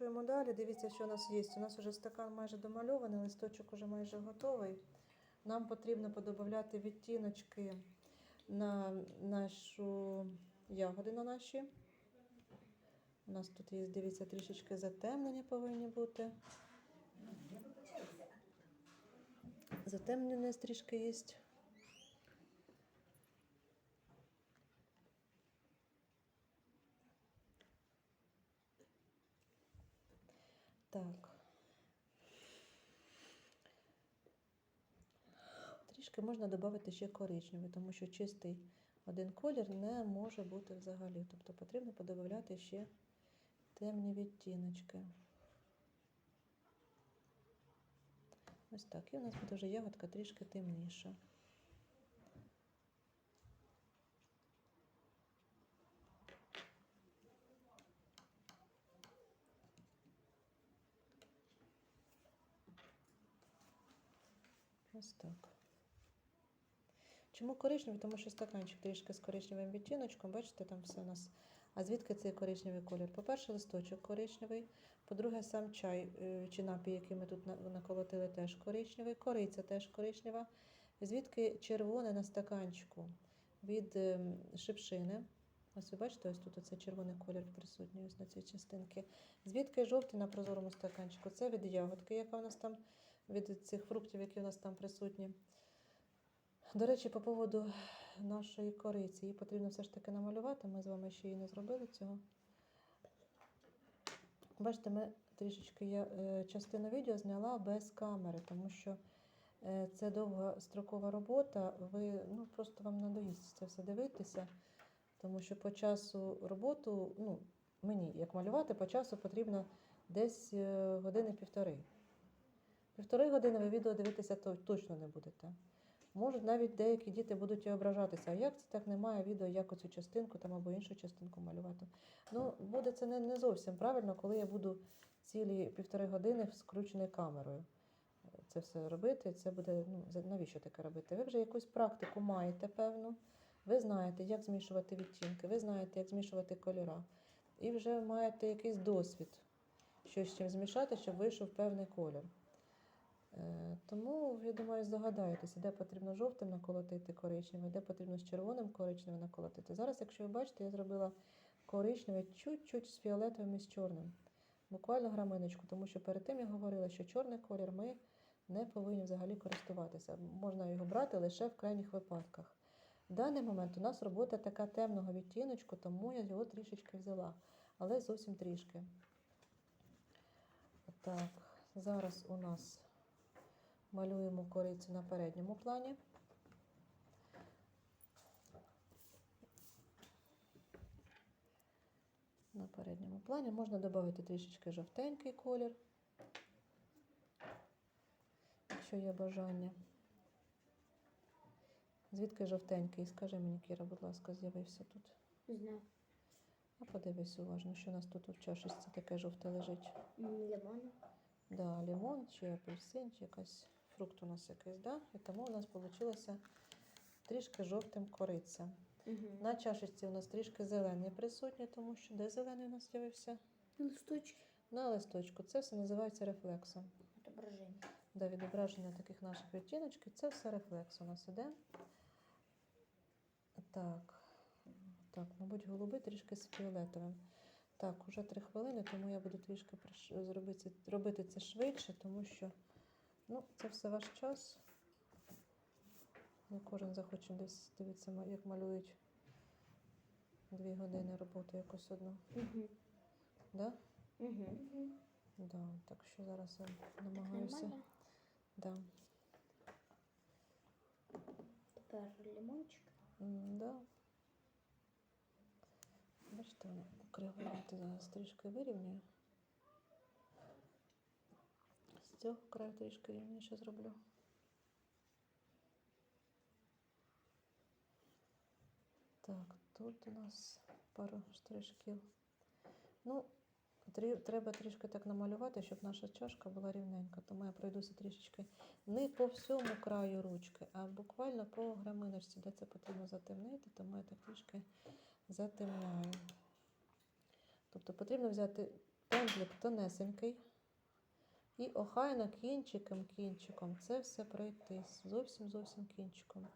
Продовжуємо далі. Дивіться, що у нас є. У нас вже стакан майже домальований, листочок уже майже готовий. Нам потрібно подобавляти відтіночки на нашу ягоди на наші. У нас тут є, дивіться, трішечки затемнення повинні бути. Затемнення трішки є. Так. Трішки можна додати ще коричневий, тому що чистий один колір не може бути взагалі. Тобто потрібно подобавляти ще темні відтіночки. Ось так. І у нас буде вже ягодка трішки темніша. Ось так. Чому коричневий? Тому що стаканчик трішки з коричневим відтіночком, бачите, там все у нас. А звідки цей коричневий колір? По-перше, листочок коричневий. По-друге, сам чай е, чи напій, який ми тут наколотили, теж коричневий. Кориця теж коричнева. Звідки червоне на стаканчику від ем, шипшини. Ось ви бачите, ось тут оцей червоний колір присутній ось на цій частинці. Звідки жовтий на прозорому стаканчику? Це від ягодки, яка у нас там, від цих фруктів, які у нас там присутні. До речі, по поводу нашої кориці, її потрібно все ж таки намалювати. Ми з вами ще її не зробили цього. Бачите, ми трішечки я е, частину відео зняла без камери, тому що е, це довгострокова робота. Ви ну просто вам надоїсть це все дивитися, тому що по часу роботу, ну, мені як малювати, по часу потрібно десь е, години-півтори. Півтори години ви відео дивитися то- точно не будете. Можуть навіть деякі діти будуть і ображатися. А як це так немає відео, як оцю частинку там або іншу частинку малювати? Ну, буде це не, не зовсім правильно, коли я буду цілі півтори години включеною камерою. Це все робити. Це буде, ну, навіщо таке робити? Ви вже якусь практику маєте певну. Ви знаєте, як змішувати відтінки, ви знаєте, як змішувати кольора. І вже маєте якийсь досвід, що з чим змішати, щоб вийшов певний колір. Е, Тому, я думаю, здогадаєтеся, де потрібно жовтим наколотити коричневий, де потрібно з червоним коричневим наколотити. Зараз, якщо ви бачите, я зробила коричневий чуть-чуть з фіолетовим і з чорним. Буквально граминочку, тому що перед тим я говорила, що чорний колір ми не повинні взагалі користуватися. Можна його брати лише в крайніх випадках. В даний момент у нас робота така темного відтіночку, тому я його трішечки взяла, але зовсім трішки. Так, зараз у нас малюємо корицю на передньому плані. На передньому плані можна додати трішечки жовтенький колір, якщо є бажання. Звідки жовтенький? Скажи мені, Кіра, будь ласка, з'явився тут. Не знаю. А подивись уважно, що у нас тут в чашечці таке жовте лежить. Лимон. Да, лимон чи апельсин, чи якась фрукт у нас якийсь, да? І тому у нас вийшло трішки жовтим кориця. Угу. На чашечці у нас трішки зелений присутній, тому що де зелений у нас з'явився? Листочки. На листочку. Це все називається рефлексом. Отображение. До відображення таких наших відтіночків. Це все рефлекс у нас іде. Так. Так, мабуть, голубий трішки з фіолетовим. Так, уже три хвилини, тому я буду трішки зробити, робити це швидше, тому що ну, це все ваш час. Не кожен захоче десь дивитися, як малюють дві години роботи якусь одну. Угу. Да? Угу. Да, так що зараз я намагаюся. Нормально. Да. Тепер лимончик. М, Да. Бачите, воно криво я ти зараз трішки вирівнюю. З цього краю трішки рівніше зроблю. Так, тут у нас пару штришків. Ну, треба трішки так намалювати, щоб наша чашка була рівненька. Тому я пройдуся трішечки не по всьому краю ручки, а буквально по граминочці, де це потрібно затемнити, тому я так трішки затемняю. Тобто потрібно взяти пензлик тонесенький. І охайно кінчиком, кінчиком це все пройтись. Зовсім зовсім кінчиком.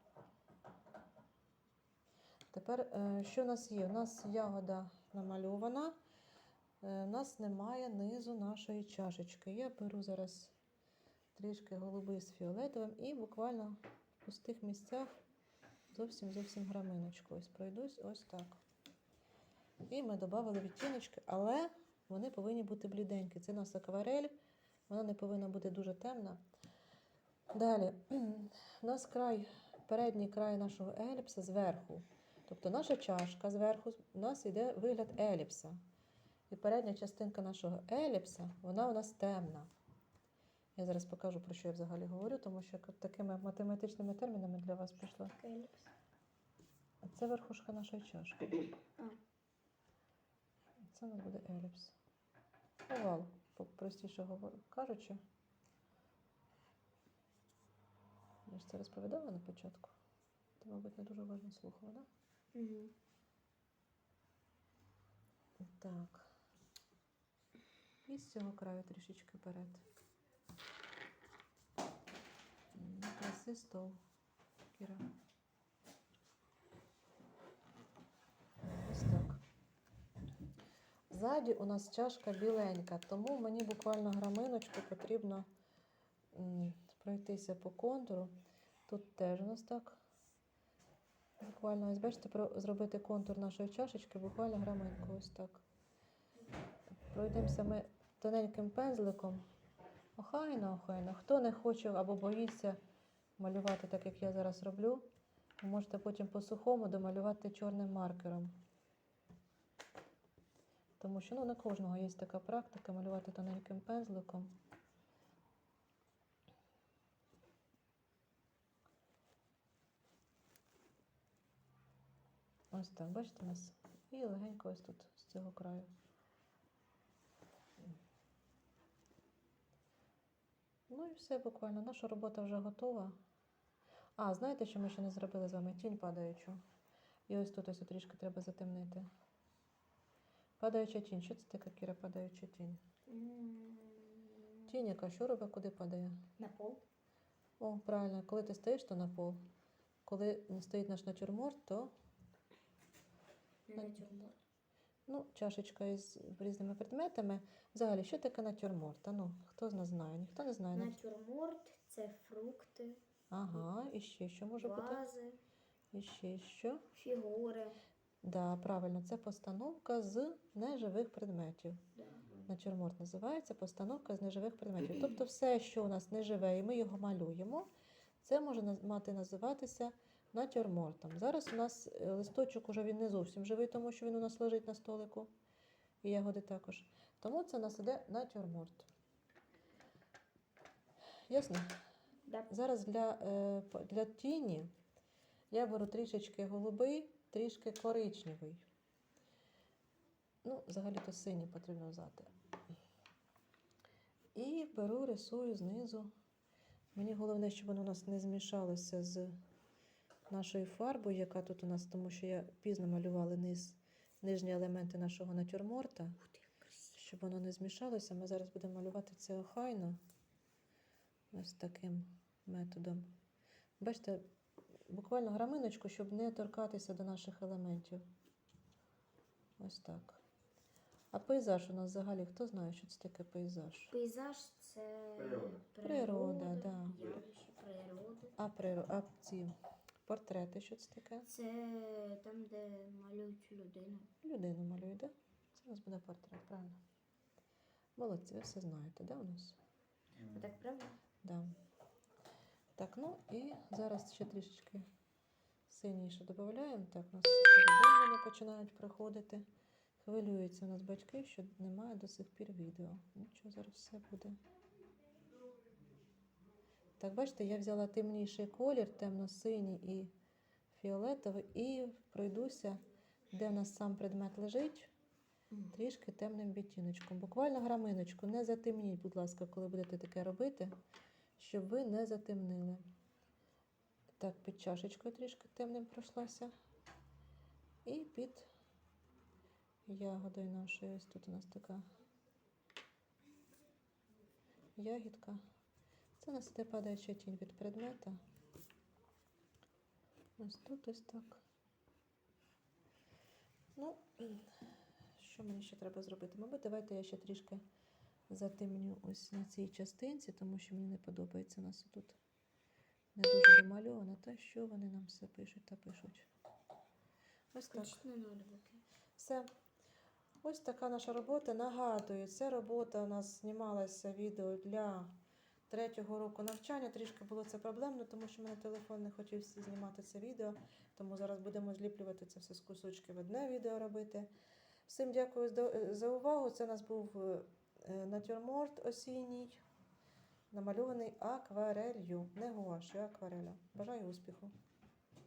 Тепер, е, що в нас є? У нас ягода намальована. Е, У нас немає низу нашої чашечки. Я беру зараз трішки голубий з фіолетовим і буквально в пустих місцях зовсім зовсім граминочку. Ось пройдусь ось так. І ми додали відтіночки, але вони повинні бути бліденькі. Це у нас акварель, вона не повинна бути дуже темна. Далі, у нас край, передній край нашого еліпса зверху. Тобто наша чашка зверху, у нас йде вигляд еліпса. І передня частинка нашого еліпса, вона у нас темна. Я зараз покажу, про що я взагалі говорю, тому що такими математичними термінами для вас пішло. Келіпс. Це верхушка нашої чашки. Це у нас буде еліпс. Овал, простіше кажучи. Я ж це розповідала на початку. Ти, мабуть, не дуже уважно слухала, так? Угу. Так. І з цього краю трішечки вперед. Краси стол, Кіра. Ось так. Ззаді у нас чашка біленька, тому мені буквально граминочку потрібно пройтися по контуру. Тут теж у нас так. Буквально, ось бачите, зробити контур нашої чашечки, буквально граминку, ось так. Пройдемося ми тоненьким пензликом. Охайно, охайно. Хто не хоче або боїться малювати так, як я зараз роблю, ви можете потім по сухому домалювати чорним маркером. Тому що ну, на кожного є така практика малювати тоненьким пензликом. Ось так, бачите у нас? І легенько ось тут з цього краю. Ну і все буквально. Наша робота вже готова. А, знаєте, що ми ще не зробили з вами? Тінь падаючу. І ось тут ось трішки треба затемнити. Падаюча тінь. Що це таке, Кіра, падаюча тінь? Тінь, яка що робить, куди падає? На пол. О, правильно, коли ти стоїш, то на пол. Коли стоїть наш натюрморт, то На На- натюрморт. ну, чашечка із різними предметами. Взагалі, що таке натюрморт? А ну, хто з нас знає? Ніхто не знає. Натюрморт це фрукти, Ага, і ще що може бути? вази, І ще що? фігури. Да, правильно, це постановка з неживих предметів. Натюрморт називається постановка з неживих предметів. Тобто все, що у нас неживе, і ми його малюємо, це може мати називатися натюрмортом. Зараз у нас е, листочок уже він не зовсім живий, тому що він у нас лежить на столику. І ягоди також. Тому це у нас іде натюрморт. Ясно? Да. Зараз для, е, для тіні я беру трішечки голубий, трішки коричневий. Ну, взагалі-то синій потрібно взяти. І беру, рисую знизу. Мені головне, щоб воно у нас не змішалося з нашою фарбою, яка тут у нас, тому що я пізно малювала низ, нижні елементи нашого натюрморта. Щоб воно не змішалося, ми зараз будемо малювати це охайно. Ось таким методом. Бачите, буквально граминочку, щоб не торкатися до наших елементів. Ось так. А пейзаж у нас взагалі, хто знає, що це таке пейзаж? Пейзаж це Природа. Природа, да. явище природи. А, приро... а ці портрети, що це таке? Це там, де малюють людину. Людину малює, да? Це у нас буде портрет, правильно. Молодці, ви все знаєте, да, у нас? Так правда? Да. Так, ну і зараз ще трішечки сильніше додаємо. Так, у нас повідомлення починають приходити. Хвилюються у нас батьки, що немає до сих пір відео. Нічого, зараз все буде. Так, бачите, я взяла темніший колір, темно-синій і фіолетовий, і пройдуся, де в нас сам предмет лежить, трішки темним відтіночком. Буквально граминочку. Не затемніть, будь ласка, коли будете таке робити, щоб ви не затемнили. Так, під чашечкою трішки темним пройшлася. І під ягодою нашою. Ось тут у нас така ягідка. Це у нас іде падаюча тінь від предмета. Ось тут ось так. Ну, що мені ще треба зробити? Мабуть, давайте я ще трішки затемню ось на цій частинці, тому що мені не подобається у нас тут не дуже домальовано. Та що вони нам все пишуть та пишуть. Ось так. Все. Ось така наша робота. Нагадую, ця робота у нас знімалася відео для третього року навчання. Трішки було це проблемно, тому що в мене телефон не хотів знімати це відео. Тому зараз будемо зліплювати це все з кусочків одне відео робити. Всім дякую за- за увагу. Це у нас був е, натюрморт осінній, намальований акварелью. Не гуашю, а акварелю. Бажаю успіху!